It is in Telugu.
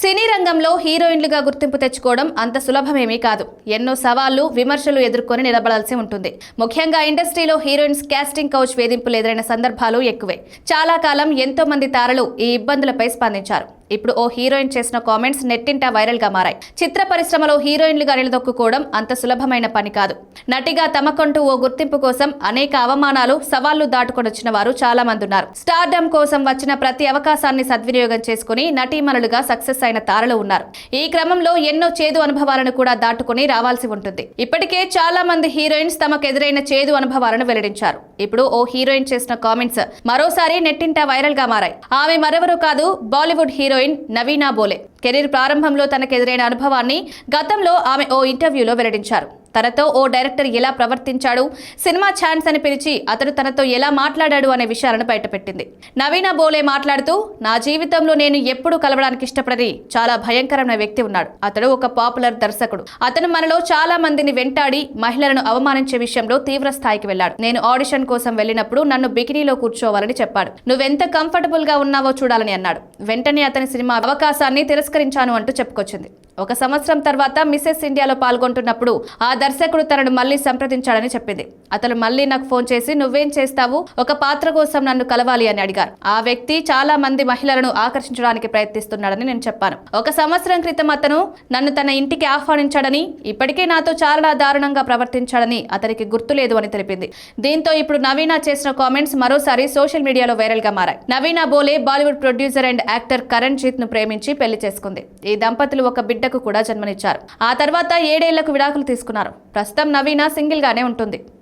సినీ రంగంలో హీరోయిన్లుగా గుర్తింపు తెచ్చుకోవడం అంత సులభమేమీ కాదు. ఎన్నో సవాళ్ళు విమర్శలు ఎదుర్కొని నిలబడాల్సి ఉంటుంది. ముఖ్యంగా ఇండస్ట్రీలో హీరోయిన్స్ కాస్టింగ్ కౌచ్ వేధింపులు ఎదురైన సందర్భాలు ఎక్కువే. చాలా కాలం ఎంతో మంది తారలు ఈ ఇబ్బందులపై స్పందించారు. ఇప్పుడు ఓ హీరోయిన్ చేసిన కామెంట్స్ నెట్టింట వైరల్గా మారాయి. చిత్ర పరిశ్రమలో హీరోయిన్లుగా నిలదొక్కుకోవడం అంత సులభమైన పని కాదు. నటిగా తమకంటూ ఓ గుర్తింపు కోసం అనేక అవమానాలు సవాళ్ళు దాటుకొని వచ్చిన వారు చాలా మంది ఉన్నారు. స్టార్డమ్ కోసం వచ్చిన ప్రతి అవకాశాన్ని సద్వినియోగం చేసుకుని నటీమణులుగా సక్సెస్ అయిన తారలు ఉన్నారు. ఈ క్రమంలో ఎన్నో చేదు అనుభవాలను కూడా దాటుకుని రావాల్సి ఉంటుంది. ఇప్పటికే చాలా మంది హీరోయిన్స్ తమకు ఎదురైన చేదు అనుభవాలను వెల్లడించారు. ఇప్పుడు ఓ హీరోయిన్ చేసిన కామెంట్స్ మరోసారి నెట్టింట వైరల్గా మారాయి. ఆమె మరెవరూ కాదు Bollywood heroine Naveena Bole. Career ప్రారంభంలో తనకెదురైన అనుభవాన్ని గతంలో ఆమె ఓ ఇంటర్వ్యూలో వెల్లడించారు. తనతో ఓ డైరెక్టర్ ఎలా ప్రవర్తించాడు సినిమా ఛాన్స్ అని పిలిచి అతడు తనతో ఎలా మాట్లాడాడు అనే విషయాలను బయటపెట్టింది. నవీన బోలే మాట్లాడుతూ నా జీవితంలో నేను ఎప్పుడూ కలవడానికి ఇష్టపడని చాలా భయంకరమైన వ్యక్తి ఉన్నాడు. అతడు ఒక పాపులర్ దర్శకుడు. అతను మనలో చాలా మందిని వెంటాడి మహిళలను అవమానించే విషయంలో తీవ్ర స్థాయికి వెళ్ళాడు. నేను ఆడిషన్ కోసం వెళ్ళినప్పుడు నన్ను బికినీలో కూర్చోవాలని చెప్పాడు. నువ్వెంత కంఫర్టబుల్గా ఉన్నావో చూడాలని అన్నాడు. వెంటనే అతని సినిమా అవకాశాన్ని తిరస్కరించాను అంటూ చెప్పుకొచ్చింది. ఒక సంవత్సరం తర్వాత మిసెస్ ఇండియాలో పాల్గొంటున్నప్పుడు ఆ దర్శకుడు తనను మళ్ళీ సంప్రదించాడని చెప్పింది. అతను మళ్ళీ నాకు ఫోన్ చేసి నువ్వేం చేస్తావు? ఒక పాత్ర కోసం నన్ను కలవాలి అని అడిగారు. ఆ వ్యక్తి చాలా మంది మహిళలను ఆకర్షించడానికి ప్రయత్నిస్తున్నాడని నేను చెప్పాను. ఒక సంవత్సరం క్రితం అతను నన్ను తన ఇంటికి ఆహ్వానించాడని ఇప్పటికే నాతో చాలా దారుణంగా ప్రవర్తించాడని అతనికి గుర్తులేదు అని తెలిపింది. దీంతో ఇప్పుడు నవీన చేసిన కామెంట్స్ మరోసారి సోషల్ మీడియాలో వైరల్గా మారాయి. Navina Bole Bollywood producer and actor Karan జీత్ను ప్రేమించి పెళ్ళి చేసుకుంది. ఈ దంపతులు ఒక బిడ్డకు కూడా జన్మనిచ్చారు. ఆ తర్వాత ఏడేళ్ళకు విడాకులు తీసుకున్నారు. ప్రస్తుతం నవీన సింగిల్ గానే ఉంటుంది.